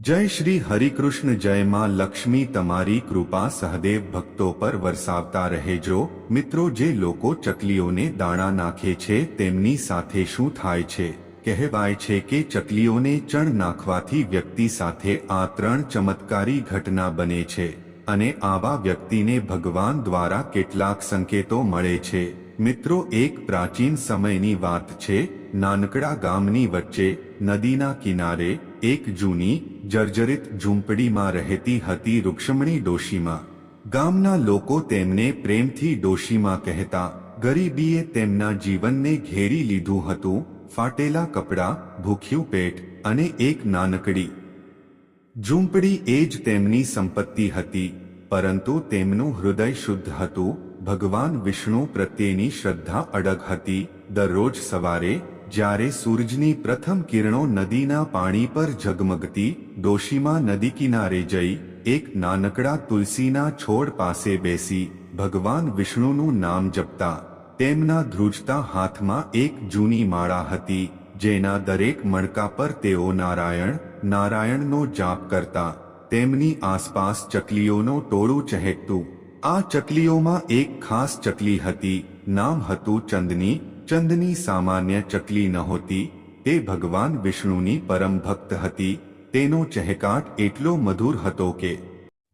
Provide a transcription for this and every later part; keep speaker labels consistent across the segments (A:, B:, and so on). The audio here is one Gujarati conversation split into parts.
A: જય શ્રી હરિકૃષ્ણ જય માં લક્ષ્મી તમારી કૃપા સહદેવ ભક્તો પર વરસાવતા રહેજો મિત્રો જે લોકો ચકલીઓને દાણા નાખે છે તેમની સાથે શું થાય છે? કહેવાય છે કે ચકલીઓને ચણ નાખવાથી વ્યક્તિ સાથે આ ત્રણ ચમત્કારી ઘટના બને છે અને આવા વ્યક્તિને ભગવાન દ્વારા કેટલાક સંકેતો મળે છે. મિત્રો એક પ્રાચીન સમયની વાત છે, નાનકડા ગામની વચ્ચે, નદીના કિનારે એક જૂની, જર્જરિત ઝૂંપડીમાં રહેતી હતી રૂક્ષ્મણી ડોશીમાં. ગામના લોકો તેમને પ્રેમથી ડોશીમાં કહેતા, ગરીબીએ તેમના જીવનને ઘેરી લીધું હતું, ફાટેલા કપડાં, ભૂખ્યું પેટ અને એક નાનકડી. ઝૂંપડી એ જ તેમની સંપત્તિ હતી, પરંતુ તેમનું હૃદય શુદ્ધ હતું, ભગવાન વિષ્ણુ પ્રત્યેની શ્રદ્ધા અડગ હતી, દરરોજ સવારે જ્યારે સૂરજની પ્રથમ કિરણો નદીના પાણી પર ઝગમગતી ડોશીમાં નદી કિનારે જઈ, એક નાનકડા તુલસીના છોડ પાસે બેસી, ભગવાન વિષ્ણુનું નામ જપતા, તેમના ધ્રુજતા હાથમાં એક જૂની માળા હતી, જેના દરેક મણકા પર તેઓ નારાયણ, નારાયણનો જાપ કરતા, તેમની આસપાસ ચકલીઓનો ટોળું ચહેકતું. આ ચકલીઓમાં એક ખાસ ચકલી હતી, નામ હતું ચંદની ચંદની સામાન્ય ચકલી નહોતી તે ભગવાન વિષ્ણુની પરમ ભક્ત હતી, તેનો ચહેકાટ એટલો મધુર હતો કે,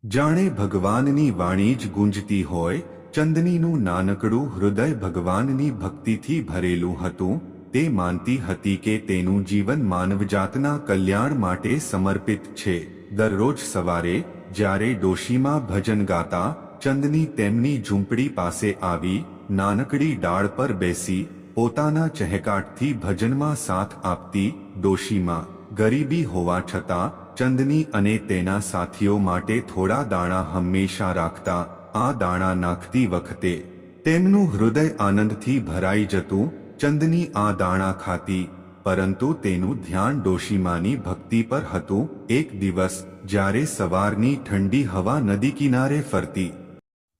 A: જાણે ભગવાનની વાણી જ ગુંજતી હોય, ચંદનીનું નાનકડું હૃદય ભગવાનની ભક્તિથી ભરેલું હતું, તે માનતી હતી કે તેનું જીવન માનવજાતના કલ્યાણ માટે સમર્પિત છે. દરરોજ સવારે, જ્યારે ડોશીમાં ભજન ગાતા, ચંદની તેમની ઝૂંપડી પાસે આવી, નાનકડી ડાળ પર બેસી પોતાના ચહેકાટથી ભજનમાં સાથ આપતી ડોશીમાં ગરીબી હોવા છતાં ચંદની અને તેના સાથીઓ માટે થોડા દાણા હંમેશા રાખતા આ દાણા નાખતી વખતે તેમનું હૃદય આનંદથી ભરાઈ જતું ચંદની આ દાણા ખાતી, પરંતુ તેનું ધ્યાન ડોશીમાની ભક્તિ પર હતું. એક દિવસ જ્યારે સવારની ઠંડી હવા નદી કિનારે ફરતી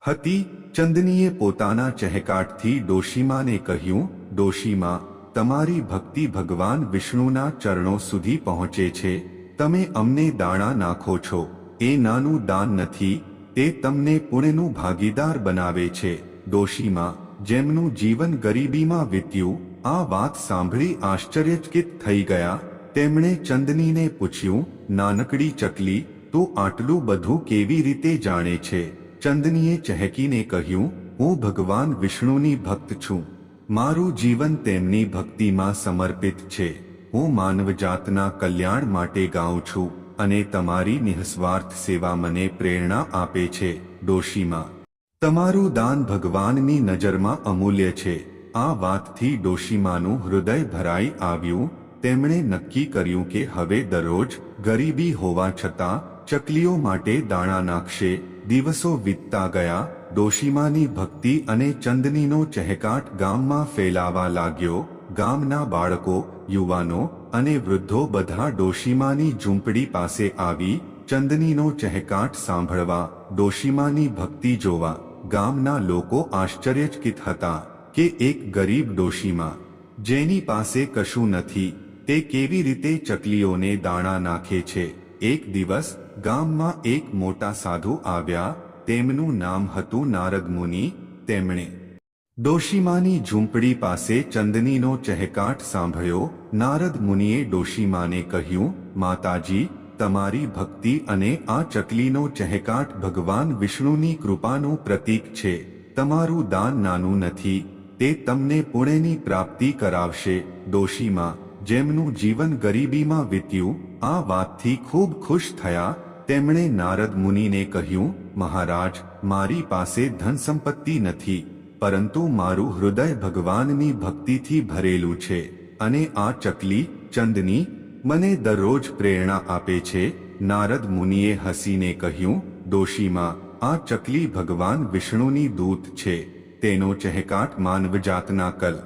A: હતી, ચંદનીએ પોતાના ચહેકાટથી ડોશીમાને કહ્યું ડોશીમાં તમારી ભક્તિ ભગવાન વિષ્ણુના ચરણો સુધી પહોંચે છે. તમે અમને દાણા નાખો છો. એ નાનું દાન નથી, તે તમને પુણ્યનું ભાગીદાર બનાવે છે. ડોશીમાં જેમનું જીવન ગરીબીમાં વીત્યું, આ વાત સાંભળી આશ્ચર્યચકિત થઈ ગયા. તેમણે ચંદનીને પૂછ્યું, નાનકડી ચકલી, તો આટલું બધું કેવી રીતે જાણે છે? ચંદનીએ ચહેકીને કહ્યું, હું ભગવાન વિષ્ણુની ભક્ત છું. મારું જીવન તેમની ભક્તિમાં સમર્પિત છે. હું માનવજાતના કલ્યાણ માટે ગાઉં છું અને તમારી નિઃસ્વાર્થ સેવા મને પ્રેરણા આપે છે, ડોશીમાં. તમારું દાન ભગવાનની નજરમાં અમૂલ્ય છે. આ વાતથી ડોશીમાનું હૃદય ભરાઈ આવ્યું. તેમણે નક્કી કર્યું કે હવે દરરોજ ગરીબી હોવા છતાં ચકલીઓ માટે દાણા નાખશે. દિવસો વીતતા ગયા ડોશીમાની ભક્તિ અને ચંદનીનો ચહેકાટ ગામમાં ફેલાવા લાગ્યો. ગામના બાળકો, યુવાનો અને વૃદ્ધો બધા ડોશીમાની ઝૂંપડી પાસે આવી ચંદનીનો ચહેકાટ સાંભળવા ડોશીમાની ભક્તિ જોવા. ગામના લોકો આશ્ચર્યચકિત હતા કે એક ગરીબ ડોશીમાં જેની પાસે કશું નથી, તે કેવી રીતે ચકલીઓને દાણા નાખે છે? એક દિવસ ગામમાં એક મોટા સાધુ આવ્યા તેમનું નામ હતું નારદમુનિ તેમણે ડોશીમાની ઝૂંપડી પાસે ચંદનીનો ચહેકાટ સાંભળ્યો. નારદ મુનિએ ડોશીમાને કહ્યું, માતાજી, તમારી ભક્તિ અને આ ચકલીનો ચહેકાટ ભગવાન વિષ્ણુની કૃપાનું પ્રતીક છે. તમારું દાન નાનું નથી. તે તમને પુણેની પ્રાપ્તિ કરાવશે. ડોશીમાં, જેમનું જીવન ગરીબીમાં વીત્યું, આ વાતથી ખૂબ ખુશ થયા. તેમણે નારદ મુનિને કહ્યું, મહારાજ, મારી પાસે ધન સંપત્તિ નથી, પરંતુ મારું હૃદય ભગવાનની ભક્તિથી ભરેલું છે અને આ ચકલી, ચંદની, મને દરરોજ પ્રેરણા આપે છે. નારદ મુનિએ હસીને કહ્યું ડોશીમાં આ ચકલી ભગવાન વિષ્ણુની દૂત છે, તેનો ચહેકાટ માનવજાતના કલ.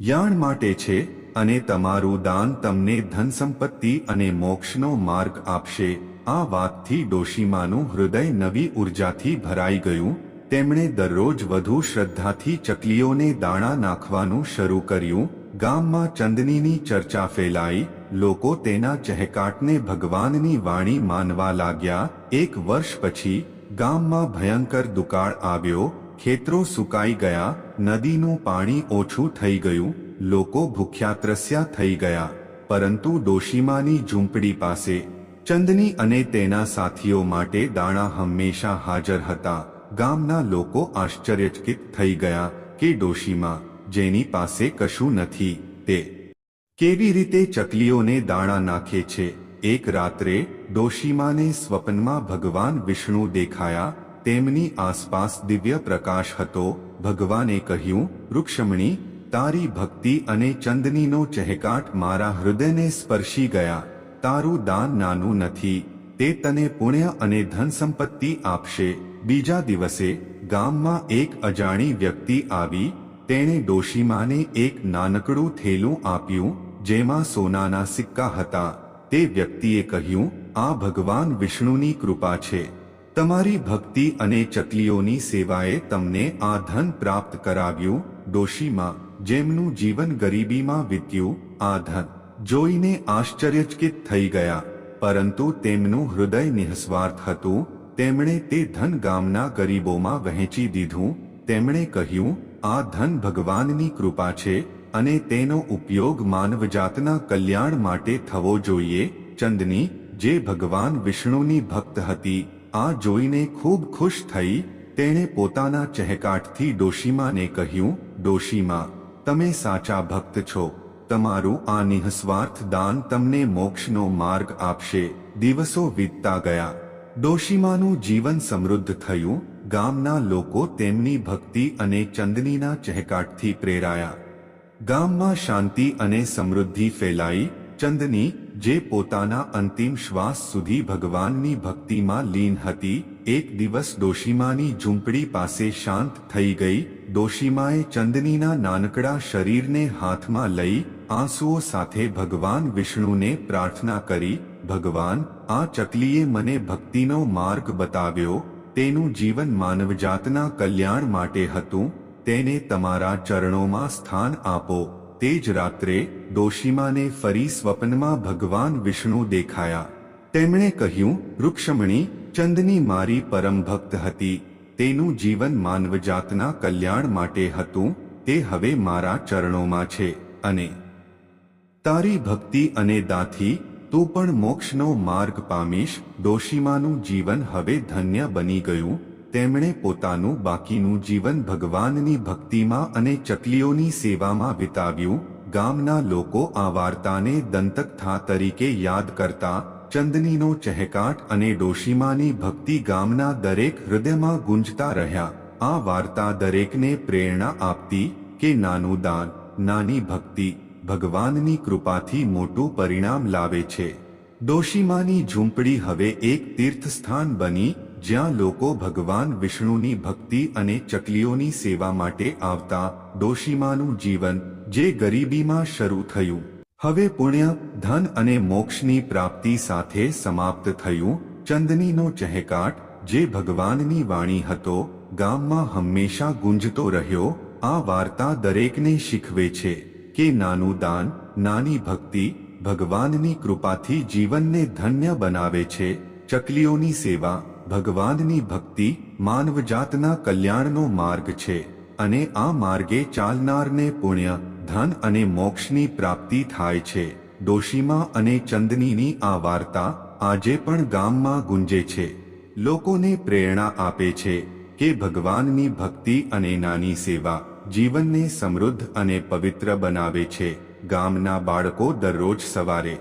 A: યાણ માટે છે અને તમારું દાન તમને ધન સંપત્તિ અને મોક્ષનો માર્ગ આપશે. આ વાતથી ડોશીમાનું હૃદય નવી ઉર્જાથી ભરાઈ ગયું. તેમણે દરરોજ વધુ શ્રદ્ધાથી ચકલીઓને દાણા નાખવાનું શરૂ કર્યું. ગામમાં ચંદનીની ચર્ચા ફેલાઈ. લોકો તેના ચહેકાટને ભગવાનની વાણી માનવા લાગ્યા. એક વર્ષ પછી ગામમાં ભયંકર દુકાળ આવ્યો. ખેતરો સુકાઈ ગયા. નદીનું પાણી ઓછું થઈ ગયું. લોકો ભૂખ્યા ત્રસ્યા થઈ ગયા. પરંતુ ડોશીમાની ઝૂંપડી પાસે, ચંદની અને તેના સાથીઓ માટે દાણા હંમેશા હાજર હતા. ગામના લોકો આશ્ચર્યચકિત થઈ ગયા કે ડોશીમાં, જેની પાસે કશું નથી, તે કેવી રીતે ચકલીઓને દાણા નાખે છે? એક રાત્રે, ડોશીમાને સ્વપ્નમાં ભગવાન વિષ્ણુ દેખાયા. તેમની આસપાસ દિવ્ય પ્રકાશ હતો. ભગવાને કહ્યું, વૃક્ષમણી તારી ભક્તિ અને ચંદનીનો ચહેકાટ મારા હૃદયને સ્પર્શી ગયા. તારું દાન નાનું નથી, તે તને પુણ્ય અને ધન સંપત્તિ આપશે. બીજા દિવસે ગામમાં એક અજાણી વ્યક્તિ આવી, તેણે ડોશીમાને એક નાનકડું થેલું આપ્યું, જેમાં સોનાના સિક્કા હતા. તે વ્યક્તિએ કહ્યું, આ ભગવાન વિષ્ણુની કૃપા છે. તમારી ભક્તિ અને ચકલીઓની સેવાએ તમને આ ધન પ્રાપ્ત કરાવ્યું, ડોશીમાં. જેમનું જીવન ગરીબીમાં વીત્યું, આ ધન જોઈને આશ્ચર્યચકિત થઈ ગયા. પરંતુ તેમનું હૃદય નિઃસ્વાર્થ હતું. તેમણે તે ધન ગામના ગરીબોમાં વહેંચી દીધું. તેમણે કહ્યું, આ ધન ભગવાનની કૃપા છે અને તેનો ઉપયોગ માનવજાતના કલ્યાણ માટે થવો જોઈએ. ચંદની, જે ભગવાન વિષ્ણુની ભક્ત હતી, આ જોઈને ખૂબ ખુશ થઈ. તેણે પોતાના ચહેકાટથી ડોશીમાને કહ્યું, ડોશીમા તમે સાચા ભક્ત છો. તમારું આ નિઃસ્વાર્થ દાન તમને મોક્ષનો માર્ગ આપશે. દિવસો વીતતા ગયા. ડોશીમાનું જીવન સમૃદ્ધ થયું. ગામના લોકો તેમની ભક્તિ અને ચંદનીના ચહેકાટથી પ્રેરાયા. ગામમાં શાંતિ અને સમૃદ્ધિ ફેલાઈ. ચંદની, જે પોતાના અંતિમ શ્વાસ સુધી ભગવાનની ભક્તિમાં લીન હતી એક દિવસ ડોશીમાની ઝૂંપડી પાસે શાંત થઈ ગઈ. ડોશીમાએ ચંદનીના નાનકડા શરીરને હાથમાં લઈ આંસુઓ સાથે ભગવાન વિષ્ણુને પ્રાર્થના કરી. ભગવાન, આ ચકલીએ મને ભક્તિનો માર્ગ બતાવ્યો. તેનું જીવન માનવજાતના કલ્યાણ માટે હતું. તેને તમારા ચરણોમાં સ્થાન આપો. તે જ રાત્રે ડોશીમાને ફરી સ્વપ્નમાં ભગવાન વિષ્ણુ દેખાયા. તેમણે કહ્યું વૃક્ષમણી ચંદની મારી પરમ ભક્ત હતી. તેનું જીવન માનવજાતના કલ્યાણ માટે હતું. તે હવે મારા ચરણોમાં છે. અને તારી ભક્તિ અને દાથી, તું પણ મોક્ષનો માર્ગ પામીશ. ડોશીમાનું જીવન હવે ધન્ય બની ગયું. તેમણે પોતાનું બાકીનું જીવન ભગવાનની ભક્તિમાં અને ચકલીઓની સેવામાં વિતાવ્યું. ગામના લોકો આ વાર્તાને દંતકથા તરીકે યાદ કરતા ચંદનીનો ચહેકાટ અને ડોશીમાની ભક્તિ ગામના દરેક હૃદયમાં ગુંજતા રહ્યા. આ વાર્તા દરેકને પ્રેરણા આપતી કે નાનું દાન, નાની ભક્તિ, ભગવાનની કૃપાથી મોટું પરિણામ લાવે છે. ડોશીમાની ઝૂંપડી હવે એક તીર્થસ્થાન બની, જ્યાં લોકો ભગવાન વિષ્ણુની ભક્તિ અને ચકલીઓની સેવા માટે આવતા ડોશીમાનું જીવન, જે ગરીબીમાં શરૂ થયું. હવે પુણ્ય, ધન અને મોક્ષની પ્રાપ્તિ સાથે સમાપ્ત થયું ચંદનીનો ચહેકાટ, જે ભગવાનની વાણી હતો, ગામમાં હંમેશા ગુંજતો રહ્યો, આ વાર્તા દરેકને શીખવે છે કે નાનું દાન, નાની ભક્તિ, ભગવાનની કૃપાથી જીવનને ધન્ય બનાવે છે. ચકલીઓની સેવા, ભગવાનની ભક્તિ, માનવજાતના કલ્યાણનો માર્ગ છે અને આ માર્ગે ચાલનારને પુણ્ય ધન અને મોક્ષની પ્રાપ્તિ થાય છે. ડોશીમા અને ચંદનીની આ વાર્તા આજે પણ ગામમાં ગુંજે છે. લોકોને પ્રેરણા આપે છે કે ભગવાનની ભક્તિ અને નાની સેવા જીવનને સમૃદ્ધ અને પવિત્ર બનાવે છે ગામના બાળકો દરરોજ સવારે.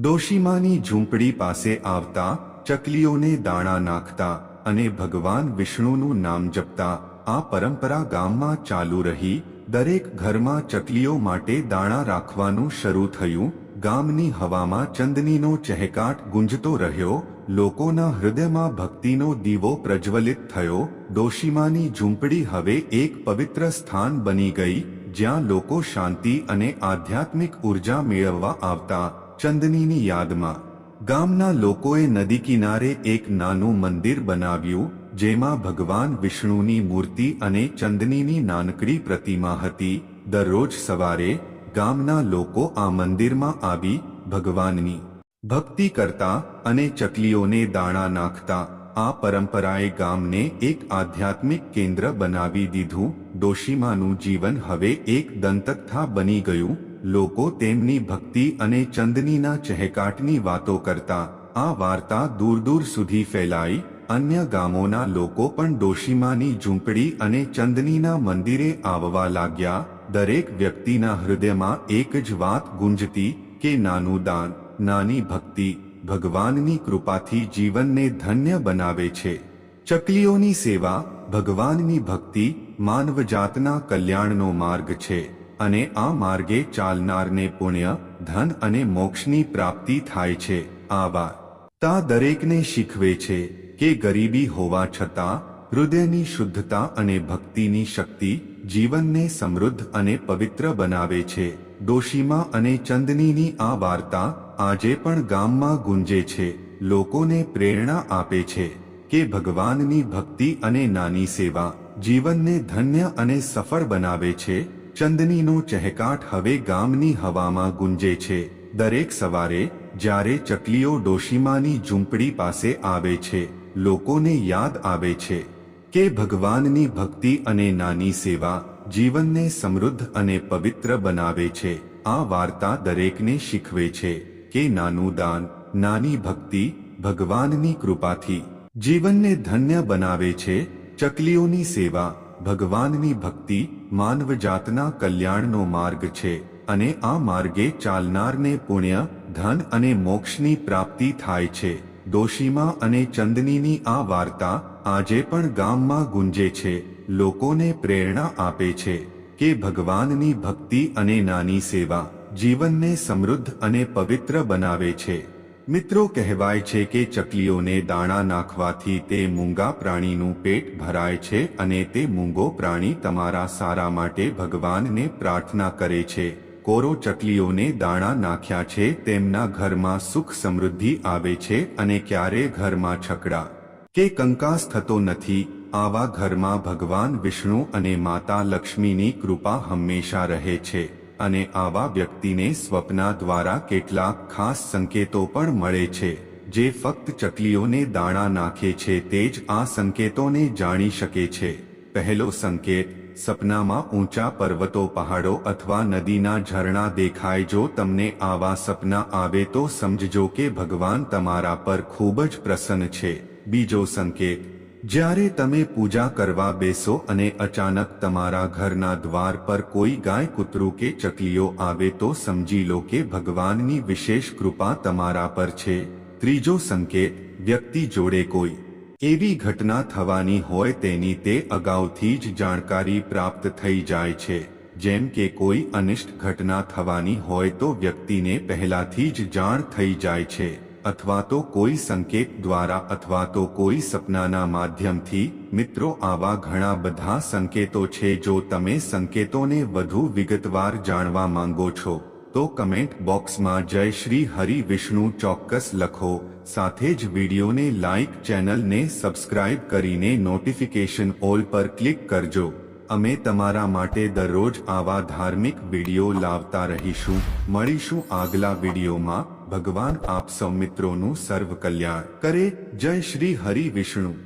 A: ડોશીમાની ઝૂંપડી પાસે આવતા ચકલીઓને દાણા નાખતા અને ભગવાન વિષ્ણુનું નામ જપતા આ પરંપરા ગામમાં ચાલુ રહી દરેક ઘરમાં ચકલીઓ માટે દાણા રાખવાનું શરૂ થયું. ગામની હવામાં ચંદનીનો ચહેકાટ ગુંજતો રહ્યો. લોકોના હૃદયમાં ભક્તિનો દીવો પ્રજ્વલિત થયો. ડોશીમાની ઝૂંપડી હવે એક પવિત્ર સ્થાન બની ગઈ, જ્યાં લોકો શાંતિ અને આધ્યાત્મિક ઊર્જા મેળવવા આવતા ચંદનીની યાદમાં. ગામના લોકોએ નદી કિનારે એક નાનું મંદિર બનાવ્યું. જેમાં ભગવાન વિષ્ણુની મૂર્તિ અને ચંદનીની નાનકડી પ્રતિમા હતી. દરરોજ સવારે ગામના લોકો આ મંદિરમાં આવી ભગવાનની ભક્તિ કરતા અને ચકલીઓને દાણા નાખતા આ પરંપરાએ ગામને એક આધ્યાત્મિક કેન્દ્ર બનાવી દીધું. ડોશીમાનું જીવન હવે એક દંતકથા બની ગયું. લોકો તેમની ભક્તિ અને ચંદનીના ચહેકાટની વાતો કરતા આ વાર્તા દૂર દૂર સુધી ફેલાઈ. અન્ય ગામોના લોકો પણ ડોશીમાની ઝૂંપડી અને ચંદનીના મંદિરે આવવા લાગ્યા. દરેક વ્યક્તિના હૃદયમાં એક જ વાત ગુંજતી કે, નાનું દાન, નાની ભક્તિ, ભગવાનની કૃપાથી જીવનને ધન્ય બનાવે છે. ચકલીઓની સેવા, ભગવાનની ભક્તિ માનવજાતના કલ્યાણનો માર્ગ છે. અને આ માર્ગે ચાલનારને પુણ્ય, ધન અને મોક્ષની પ્રાપ્તિ થાય છે. આ વાર્તા દરેકને શીખવે છે. કે ગરીબી હોવા છતાં, હૃદયની શુદ્ધતા અને ભક્તિની શક્તિ જીવનને સમૃદ્ધ અને પવિત્ર બનાવે છે. ડોશીમા અને ચંદનીની આ વાર્તા આજે પણ ગામમાં ગુંજે છે. લોકોને પ્રેરણા આપે છે કે ભગવાનની ભક્તિ અને નાની સેવા જીવનને ધન્ય અને સફળ બનાવે છે. ચંદનીનો ચહેકાટ હવે ગામની હવામાં ગુંજે છે. દરેક સવારે જ્યારે ચકલીઓ ડોશીમાની ઝૂંપડી પાસે આવે છે લોકોને યાદ આવે છે કે ભગવાનની ભક્તિ અને નાની સેવા જીવનને સમૃદ્ધ અને પવિત્ર બનાવે છે. આ વાર્તા દરેકને શીખવે છે કે નાનું દાન, નાની ભક્તિ, ભગવાનની કૃપાથી જીવનને ધન્ય બનાવે છે. ચકલીઓની સેવા, ભગવાનની ભક્તિ માનવજાતના કલ્યાણનો માર્ગ છે અને આ માર્ગે ચાલનારને પુણ્ય, ધન અને મોક્ષની પ્રાપ્તિ થાય છે. દોશીમાં અને ચંદનીની આ વાર્તા આજે પણ ગામમાં ગુંજે છે, લોકોને પ્રેરણા આપે છે કે ભગવાનની ભક્તિ અને નાની સેવા જીવનને સમૃદ્ધ અને પવિત્ર બનાવે છે. મિત્રો, કહેવાય છે કે ચકલીઓને દાણા નાખવાથી તે મૂંગા પ્રાણીનું પેટ ભરાય છે અને તે મૂંગો પ્રાણી તમારા સારા માટે ભગવાનને પ્રાર્થના કરે છે. કોરો ચકલીઓને દાણા નાખ્યા છે, તેમના ઘરમાં સુખ સમૃદ્ધિ આવે છે અને ક્યારે ઘરમાં છકડા. કે કંકાસ થતો નથી, આવા ઘરમાં ભગવાન વિષ્ણુ અને માતા લક્ષ્મીની કૃપા હંમેશા રહે છે અને આવા વ્યક્તિને સ્વપ્ના દ્વારા કેટલાક ખાસ સંકેતો પણ મળે છે. જે ફક્ત ચકલીઓને દાણા નાખે છે, તે જ આ સંકેતોને જાણી શકે છે. પહેલો સંકેત સપનામાં ઊંચા પર્વતો, પહાડો અથવા નદીના ઝરણા દેખાય. જો તમને આવા સપના આવે તો સમજજો કે ભગવાન તમારા પર ખૂબ જ પ્રસન્ન છે. બીજો સંકેત, જ્યારે તમે પૂજા કરવા બેસો અને અચાનક તમારા ઘરના દ્વાર પર કોઈ ગાય, કૂતરું કે ચકલીઓ આવે તો સમજી લો કે ભગવાનની વિશેષ કૃપા તમારા પર છે. ત્રીજો સંકેત, વ્યક્તિ જોડે કોઈ એવી ઘટના થવાની હોય તેની તે અગાઉથી જ જાણકારી પ્રાપ્ત થઈ જાય છે. જેમ કે કોઈ અનિષ્ટ ઘટના થવાની હોય તો વ્યક્તિને પહેલાથી જ જાણ થઈ જાય છે, અથવા તો કોઈ સંકેત દ્વારા અથવા તો કોઈ સપનાના માધ્યમથી. મિત્રો, આવા ઘણા બધા સંકેતો છે જો તમે સંકેતોને વધુ વિગતવાર જાણવા માંગો છો. તો કમેન્ટ બોક્સમાં જય શ્રી હરિ વિષ્ણુ ચોક્કસ લખો. સાથે જ વિડીયોને લાઇક ચેનલને સબસ્ક્રાઇબ કરીને નોટિફિકેશન ઓલ પર ક્લિક કરજો. અમે તમારા માટે દરરોજ આવા ધાર્મિક વીડિયો લાવતા રહીશું. મળીશું આગલા વિડીયોમાં. ભગવાન આપ સૌ મિત્રોનું સર્વ કલ્યાણ કરે. જય શ્રી હરિ વિષ્ણુ.